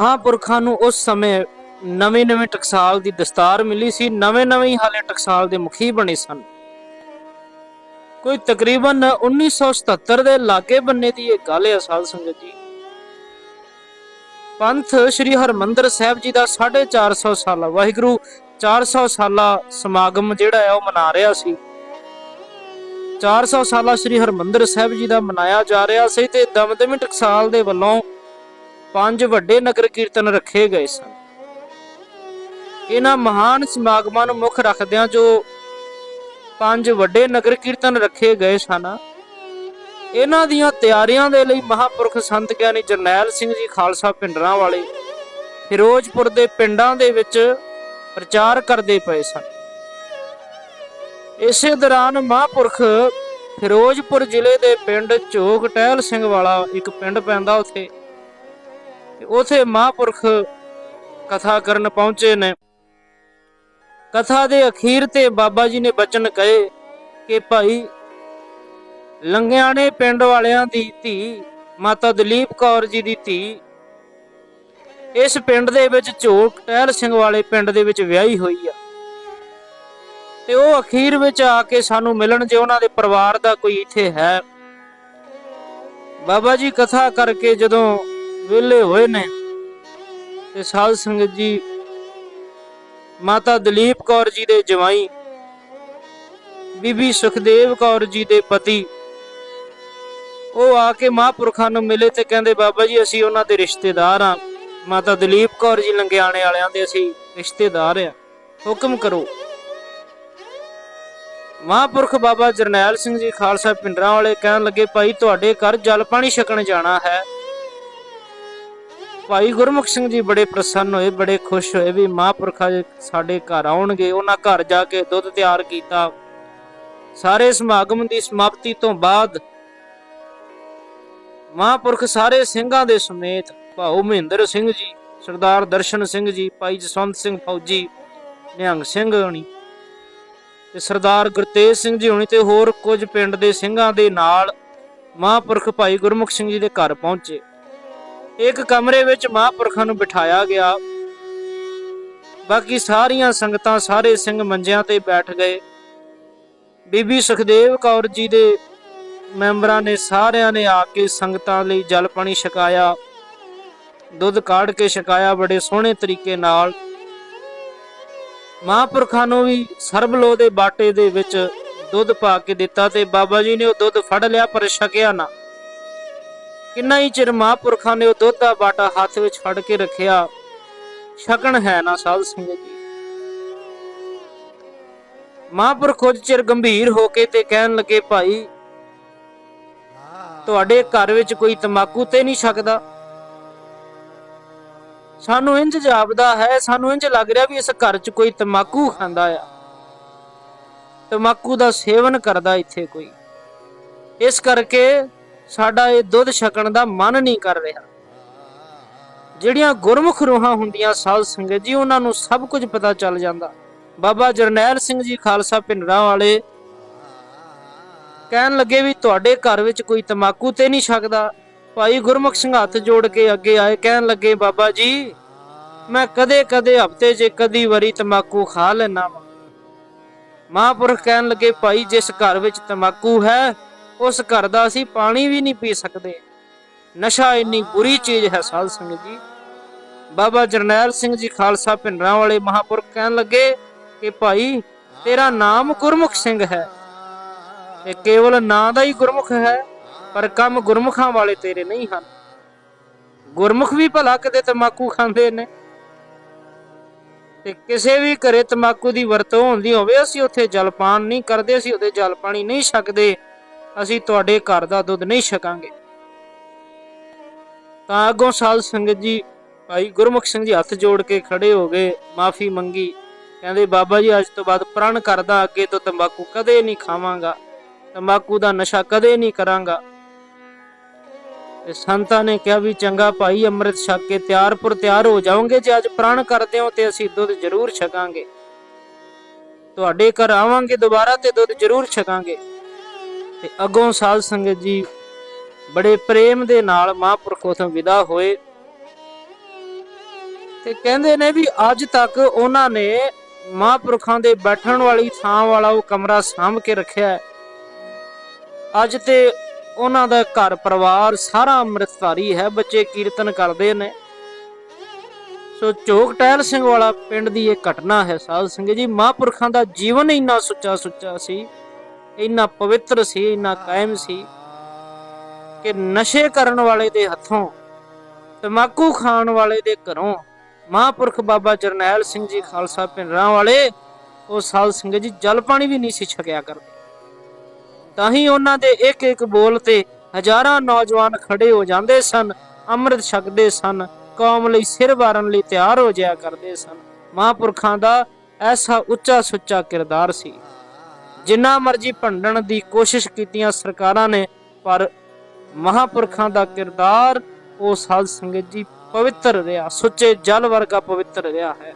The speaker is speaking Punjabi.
ਮਹਾਂਪੁਰਖਾਂ ਨੂੰ ਉਸ ਸਮੇਂ ਨਵੇਂ ਨਵੇਂ ਟਕਸਾਲ ਦੀ ਦਸਤਾਰ ਮਿਲੀ ਸੀ। ਨਵੇਂ ਨਵੇਂ ਹਾਲੇ ਟਕਸਾਲ ਦੇ ਮੁਖੀ ਬਣੇ ਸਨ। ਕੋਈ ਤਕਰੀਬਨ 1977 ਦੇ ਲਾਗੇ ਬੰਨੇ ਦੀ ਇਹ ਗੱਲ ਹੈ ਸਾਧ ਸੰਗਤ ਜੀ। ਪੰਥ ਸ੍ਰੀ ਹਰਮੰਦਰ ਸਾਹਿਬ ਜੀ ਦਾ 450 ਸਾਲਾ, ਵਾਹਿਗੁਰੂ 400 ਸਾਲਾ ਸਮਾਗਮ ਜਿਹੜਾ ਹੈ ਉਹ ਮਨਾ ਰਿਹਾ ਸੀ। 400 ਸਾਲਾ ਸ੍ਰੀ ਹਰਮੰਦਰ ਸਾਹਿਬ ਜੀ ਦਾ ਮਨਾਇਆ ਜਾ ਰਿਹਾ ਸੀ ਤੇ ਦਮਦਮੀ ਟਕਸਾਲ ਦੇ ਵੱਲੋਂ ਪੰਜ ਵੱਡੇ ਨਗਰ ਕੀਰਤਨ ਰੱਖੇ ਗਏ ਸਨ। ਇਹਨਾਂ ਮਹਾਨ ਸਮਾਗਮਾਂ ਨੂੰ ਮੁੱਖ ਰੱਖਦਿਆਂ ਜੋ ਪੰਜ ਵੱਡੇ ਨਗਰ ਕੀਰਤਨ ਰੱਖੇ ਗਏ ਸਨ, ਇਹਨਾਂ ਦੀਆਂ ਤਿਆਰੀਆਂ ਦੇ ਲਈ ਮਹਾਪੁਰਖ ਸੰਤ ਗਿਆਨੀ ਜਰਨੈਲ ਸਿੰਘ ਜੀ ਖਾਲਸਾ ਪਿੰਡਰਾਂ ਵਾਲੇ ਫਿਰੋਜ਼ਪੁਰ ਦੇ ਪਿੰਡਾਂ ਦੇ ਵਿੱਚ ਪ੍ਰਚਾਰ ਕਰਦੇ ਪਏ ਸਨ। ਇਸੇ ਦੌਰਾਨ ਮਹਾਪੁਰਖ ਫਿਰੋਜ਼ਪੁਰ ਜ਼ਿਲ੍ਹੇ ਦੇ ਪਿੰਡ ਝੋਕ ਟਹਿਲ ਸਿੰਘ ਵਾਲਾ ਇੱਕ ਪਿੰਡ ਪੈਂਦਾ ਉੱਥੇ ਤੇ ਉਥੇ ਮਹਾਪੁਰਖ ਕਥਾ ਕਰਨ ਪਹੁੰਚੇ ਨੇ। ਕਥਾ ਦੇ ਅਖੀਰ ਤੇ ਬਾਬਾ ਜੀ ਨੇ ਬਚਨ ਕਹੇ ਕਿ ਭਾਈ, ਲੰਗਿਆਣੇ ਪਿੰਡ ਵਾਲਿਆਂ ਦੀ ਧੀ ਮਾਤਾ ਦਲੀਪ ਕੌਰ ਜੀ ਦੀ ਧੀ, ਇਸ ਪਿੰਡ ਦੇ ਵਿੱਚ ਝੋਕ ਟਹਿਲ ਸਿੰਘ ਵਾਲੇ ਪਿੰਡ ਦੇ ਵਿੱਚ ਵਿਆਹੀ ਹੋਈ ਆ। ਤੇ ਉਹ ਅਖੀਰ ਵਿੱਚ ਆ ਕੇ ਸਾਨੂੰ ਮਿਲਣ ਜੇ ਉਹਨਾਂ ਦੇ ਪਰਿਵਾਰ ਦਾ ਕੋਈ ਇੱਥੇ ਹੈ। ਬਾਬਾ ਜੀ ਕਥਾ ਕਰਕੇ ਜਦੋਂ ਵਿਹਲੇ ਹੋਏ ਨੇ। ਤੇ ਸਾਧ ਸੰਗਤ ਜੀ, ਮਾਤਾ ਦਲੀਪ ਕੌਰ ਜੀ ਦੇ ਜਵਾਈ, ਬੀਬੀ ਸੁਖਦੇਵ ਕੌਰ ਜੀ ਦੇ ਪਤੀ, ਉਹ ਆ ਕੇ ਮਹਾਂਪੁਰਖਾਂ ਨੂੰ ਮਿਲੇ ਤੇ ਕਹਿੰਦੇ, ਬਾਬਾ ਜੀ, ਅਸੀਂ ਉਹਨਾਂ ਦੇ ਰਿਸ਼ਤੇਦਾਰ ਆ। ਮਾਤਾ ਦਲੀਪ ਕੌਰ ਜੀ ਲੰਗਿਆਣੇ ਵਾਲਿਆਂ ਦੇ ਅਸੀਂ ਰਿਸ਼ਤੇਦਾਰ ਆ। ਹੁਕਮ ਕਰੋ। ਮਹਾਂਪੁਰਖ ਬਾਬਾ ਜਰਨੈਲ ਸਿੰਘ ਜੀ, ਖਾਲਸਾ ਪਿੰਡਰਾਂ ਵਾਲੇ ਕਹਿਣ ਲੱਗੇ, ਭਾਈ, ਤੁਹਾਡੇ ਘਰ ਜਲ ਪਾਣੀ ਛਕਣ ਜਾਣਾ ਹੈ। ਭਾਈ ਗੁਰਮੁਖ ਸਿੰਘ ਜੀ ਬੜੇ ਪ੍ਰਸੰਨ ਹੋਏ, ਬੜੇ ਖੁਸ਼ ਹੋਏ ਵੀ ਮਹਾਂਪੁਰਖਾ ਸਾਡੇ ਘਰ ਆਉਣਗੇ। ਉਹਨਾਂ ਘਰ ਜਾ ਕੇ ਦੁੱਧ ਤਿਆਰ ਕੀਤਾ। ਸਾਰੇ ਸਮਾਗਮ ਦੀ ਸਮਾਪਤੀ ਤੋਂ ਬਾਅਦ ਮਹਾਂਪੁਰਖ ਸਾਰੇ ਸਿੰਘਾਂ ਦੇ ਸਮੇਤ ਭਾਉ ਮਹਿੰਦਰ ਸਿੰਘ ਜੀ, ਸਰਦਾਰ ਦਰਸ਼ਨ ਸਿੰਘ ਜੀ, ਭਾਈ ਜਸਵੰਤ ਸਿੰਘ ਫੌਜੀ, ਨਿਹੰਗ ਸਿੰਘ ਹੋਣੀ ਤੇ ਸਰਦਾਰ ਗੁਰਤੇਜ ਸਿੰਘ ਜੀ ਹੋਣੀ ਤੇ ਹੋਰ ਕੁਝ ਪਿੰਡ ਦੇ ਸਿੰਘਾਂ ਦੇ ਨਾਲ ਮਹਾਂਪੁਰਖ ਭਾਈ ਗੁਰਮੁਖ ਸਿੰਘ ਜੀ ਦੇ ਘਰ ਪਹੁੰਚੇ। ਇੱਕ ਕਮਰੇ ਵਿੱਚ ਮਹਾਂਪੁਰਖਾਂ ਨੂੰ ਬਿਠਾਇਆ ਗਿਆ। ਬਾਕੀ ਸਾਰੀਆਂ ਸੰਗਤਾਂ ਸਾਰੇ ਸਿੰਘ ਮੰਜਿਆਂ ਤੇ ਬੈਠ ਗਏ। ਬੀਬੀ ਸੁਖਦੇਵ ਕੌਰ ਜੀ ਦੇ ਮੈਂਬਰਾਂ ਨੇ ਸਾਰਿਆਂ ਨੇ ਆ ਕੇ ਸੰਗਤਾਂ ਲਈ ਜਲ ਪਾਣੀ ਛਕਾਇਆ। ਦੁੱਧ ਕਾੜ ਕੇ ਛਕਾਇਆ ਬੜੇ ਸੋਹਣੇ ਤਰੀਕੇ ਨਾਲ। ਮਹਾਂਪੁਰਖਾਂ ਨੂੰ ਵੀ ਸਰਬਲੋ ਦੇ ਬਾਟੇ ਦੇ ਵਿੱਚ ਦੁੱਧ ਪਾ ਕੇ ਦਿੱਤਾ ਤੇ ਬਾਬਾ ਜੀ ਨੇ ਉਹ ਦੁੱਧ ਫੜ ਲਿਆ ਪਰ ਛਕਿਆ ਨਾ। ਕਿੰਨਾ ਹੀ ਚਿਰ ਮਹਾਂਪੁਰਖਾਂ ਨੇ ਉਹ ਦੁੱਧ ਦਾ ਬਾਟਾ ਹੱਥ ਵਿੱਚ ਫੜ ਕੇ ਰੱਖਿਆ, ਛਕਣ ਹੈ ਨਾ ਸਾਧ ਸੰਗਤ ਜੀ। ਮਹਾਂਪੁਰਖ ਕੁਝ ਚਿਰ ਗੰਭੀਰ ਹੋ ਕੇ ਤੇ ਕਹਿਣ ਲੱਗੇ, ਭਾਈ, ਤੁਹਾਡੇ ਘਰ ਵਿੱਚ ਕੋਈ ਤਮਾਕੂ ਤੇ ਨਹੀਂ ਛਕਦਾ। ਸਾਨੂੰ ਇੰਜ ਜਾਪਦਾ ਹੈ, ਸਾਨੂੰ ਇੰਜ ਲੱਗ ਰਿਹਾ ਵੀ ਇਸ ਘਰ 'ਚ ਕੋਈ ਤਮਾਕੂ ਖਾਂਦਾ ਆ। ਤਮਾਕੂ ਦਾ ਸੇਵਨ ਕਰਦਾ ਇੱਥੇ ਕੋਈ। ਇਸ ਕਰਕੇ ਸਾਡਾ ਇਹ ਦੁੱਧ ਛਕਣ ਦਾ ਮਨ ਨਹੀਂ ਕਰ ਰਿਹਾ। ਜਿਹੜੀਆਂ ਗੁਰਮੁਖ ਰੂਹਾਂ ਹੁੰਦੀਆਂ ਸਾਧ ਸੰਗਤ ਜੀ, ਉਹਨਾਂ ਨੂੰ ਸਭ ਕੁਝ ਪਤਾ ਚੱਲ ਜਾਂਦਾ। ਬਾਬਾ ਜਰਨੈਲ ਸਿੰਘ ਜੀ ਖਾਲਸਾ ਪਿੰਡਰਾਂ ਵਾਲੇ ਕਹਿਣ ਲੱਗੇ ਵੀ ਤੁਹਾਡੇ ਘਰ ਵਿੱਚ ਕੋਈ ਤਮਾਕੂ ਤੇ ਨਹੀਂ ਛਕਦਾ। ਭਾਈ ਗੁਰਮੁਖ ਸਿੰਘ ਹੱਥ ਜੋੜ ਕੇ ਅੱਗੇ ਆਏ, ਕਹਿਣ ਲੱਗੇ, ਬਾਬਾ ਜੀ, ਮੈਂ ਕਦੇ ਕਦੇ ਹਫ਼ਤੇ 'ਚ ਕਦੀ ਵਾਰੀ ਤਮਾਕੂ ਖਾ ਲੈਣਾ ਵਾ। ਮਹਾਂਪੁਰਖ ਕਹਿਣ ਲੱਗੇ, ਭਾਈ ਜਿਸ ਘਰ ਵਿੱਚ ਤਮਾਕੂ ਹੈ ਉਸ ਘਰ ਦਾ ਅਸੀਂ ਪਾਣੀ ਵੀ ਨਹੀਂ ਪੀ ਸਕਦੇ। ਨਸ਼ਾ ਇੰਨੀ ਬੁਰੀ ਚੀਜ਼ ਹੈ ਸਾਧ ਸੰਗਤ ਜੀ। ਬਾਬਾ ਜਰਨੈਲ ਸਿੰਘ ਜੀ ਖਾਲਸਾ ਪਿੰਡਰਾਂ ਵਾਲੇ ਮਹਾਂਪੁਰਖ ਕਹਿਣ ਲੱਗੇ ਕਿ ਭਾਈ, ਤੇਰਾ ਨਾਮ ਗੁਰਮੁਖ ਸਿੰਘ ਹੈ। ਇਹ ਕੇਵਲ ਨਾਂ ਦਾ ਹੀ ਗੁਰਮੁਖ ਹੈ, ਪਰ ਕੰਮ ਗੁਰਮੁਖਾਂ ਵਾਲੇ ਤੇਰੇ ਨਹੀਂ ਹਨ। ਗੁਰਮੁਖ ਵੀ ਭਲਾ ਕਦੇ ਤਮਾਕੂ ਖਾਂਦੇ ਨੇ। ਤੇ ਕਿਸੇ ਵੀ ਘਰੇ ਤਮਾਕੂ ਦੀ ਵਰਤੋਂ ਹੁੰਦੀ ਹੋਵੇ, ਅਸੀਂ ਉੱਥੇ ਜਲਪਾਨ ਨਹੀਂ ਕਰਦੇ, ਅਸੀਂ ਉਹਦੇ ਜਲ ਪਾਣੀ ਨਹੀਂ ਛਕਦੇ। ਅਸੀਂ ਤੁਹਾਡੇ ਘਰ ਦਾ ਦੁੱਧ ਨਹੀਂ ਛਕਾਂਗੇ। ਤਾਂ ਅੱਗੋਂ ਸਾਧ ਸੰਗਤ ਜੀ ਭਾਈ ਗੁਰਮੁਖ ਸਿੰਘ ਜੀ ਹੱਥ ਜੋੜ ਕੇ ਖੜੇ ਹੋ ਗਏ, ਮਾਫੀ ਮੰਗੀ। ਕਹਿੰਦੇ, ਬਾਬਾ ਜੀ, ਅੱਜ ਤੋਂ ਬਾਅਦ ਪ੍ਰਣ ਕਰਦਾ ਅੱਗੇ ਤੋਂ ਤੰਬਾਕੂ ਕਦੇ ਨਹੀਂ ਖਾਵਾਂਗਾ। ਤੰਬਾਕੂ ਦਾ ਨਸ਼ਾ ਕਦੇ ਨਹੀਂ ਕਰਾਂਗਾ। ਤੇ ਸੰਤਾਂ ਨੇ ਕਿਹਾ ਵੀ, ਚੰਗਾ ਭਾਈ, ਅੰਮ੍ਰਿਤ ਛਕ ਕੇ ਤਿਆਰਪੁਰ ਤਿਆਰ ਹੋ ਜਾਓਗੇ ਜੇ ਅੱਜ ਪ੍ਰਣ ਕਰਦੇ ਹੋ ਤੇ ਅਸੀਂ ਦੁੱਧ ਜ਼ਰੂਰ ਛਕਾਂਗੇ। ਤੁਹਾਡੇ ਘਰ ਆਵਾਂਗੇ ਦੁਬਾਰਾ ਤੇ ਦੁੱਧ ਜ਼ਰੂਰ ਛਕਾਂਗੇ। ਤੇ ਅੱਗੋਂ ਸਾਧ ਸੰਗਤ ਜੀ ਬੜੇ ਪ੍ਰੇਮ ਦੇ ਨਾਲ ਮਹਾਂਪੁਰਖ ਉਥੋਂ ਵਿਦਾ ਹੋਏ। ਤੇ ਕਹਿੰਦੇ ਨੇ ਵੀ ਅੱਜ ਤੱਕ ਉਹਨਾਂ ਨੇ ਮਹਾਂਪੁਰਖਾਂ ਦੇ ਬੈਠਣ ਵਾਲੀ ਥਾਂ ਵਾਲਾ ਉਹ ਕਮਰਾ ਸਾਂਭ ਕੇ ਰੱਖਿਆ ਹੈ। ਅੱਜ ਤੇ ਉਹਨਾਂ ਦਾ ਘਰ ਪਰਿਵਾਰ ਸਾਰਾ ਅੰਮ੍ਰਿਤਧਾਰੀ ਹੈ, ਬੱਚੇ ਕੀਰਤਨ ਕਰਦੇ ਨੇ। ਸੋ ਚੋਕ ਟਹਿਲ ਸਿੰਘ ਵਾਲਾ ਪਿੰਡ ਦੀ ਇਹ ਘਟਨਾ ਹੈ ਸਾਧ ਸੰਗਤ ਜੀ। ਮਹਾਂਪੁਰਖਾਂ ਦਾ ਜੀਵਨ ਇੰਨਾ ਸੁੱਚਾ ਸੁੱਚਾ ਸੀ ਇੰਨਾ ਪਵਿੱਤਰ ਸੀ, ਇੰਨਾ ਕਾਇਮ ਸੀ ਕਿ ਨਸ਼ੇ ਕਰਨ ਵਾਲੇ ਦੇ ਹੱਥੋਂ, ਤਮਾਕੂ ਖਾਣ ਵਾਲੇ ਦੇ ਘਰੋਂ ਮਹਾਂਪੁਰਖ ਬਾਬਾ ਜਰਨੈਲ ਸਿੰਘ ਜੀ ਖਾਲਸਾ ਪਿੰਡਰਾਂ ਵਾਲੇ ਉਹ ਸਾਧ ਸੰਗਤ ਜੀ ਜਲ ਪਾਣੀ ਵੀ ਨਹੀਂ ਸੀ ਛਕਿਆ ਕਰਦੇ। ਤਾਂ ਹੀ ਉਹਨਾਂ ਦੇ ਇੱਕ ਇੱਕ ਬੋਲ ਤੇ ਹਜ਼ਾਰਾਂ ਨੌਜਵਾਨ ਖੜੇ ਹੋ ਜਾਂਦੇ ਸਨ, ਅੰਮ੍ਰਿਤ ਛਕਦੇ ਸਨ, ਕੌਮ ਲਈ ਸਿਰ ਵਾਰਨ ਲਈ ਤਿਆਰ ਹੋ ਜਾਇਆ ਕਰਦੇ ਸਨ। ਮਹਾਂਪੁਰਖਾਂ ਦਾ ਐਸਾ ਉੱਚਾ ਸੁੱਚਾ ਕਿਰਦਾਰ ਸੀ। ਜਿੰਨਾ ਮਰਜ਼ੀ ਭੰਡਣ ਦੀ ਕੋਸ਼ਿਸ਼ ਕੀਤੀਆਂ ਸਰਕਾਰਾਂ ਨੇ, ਪਰ ਮਹਾਂਪੁਰਖਾਂ ਦਾ ਕਿਰਦਾਰ ਉਹ ਸਾਧ ਸੰਗਤ ਜੀ ਪਵਿੱਤਰ ਰਿਹਾ, ਸੁੱਚੇ ਜਲ ਵਰਗਾ ਪਵਿੱਤਰ ਰਿਹਾ ਹੈ।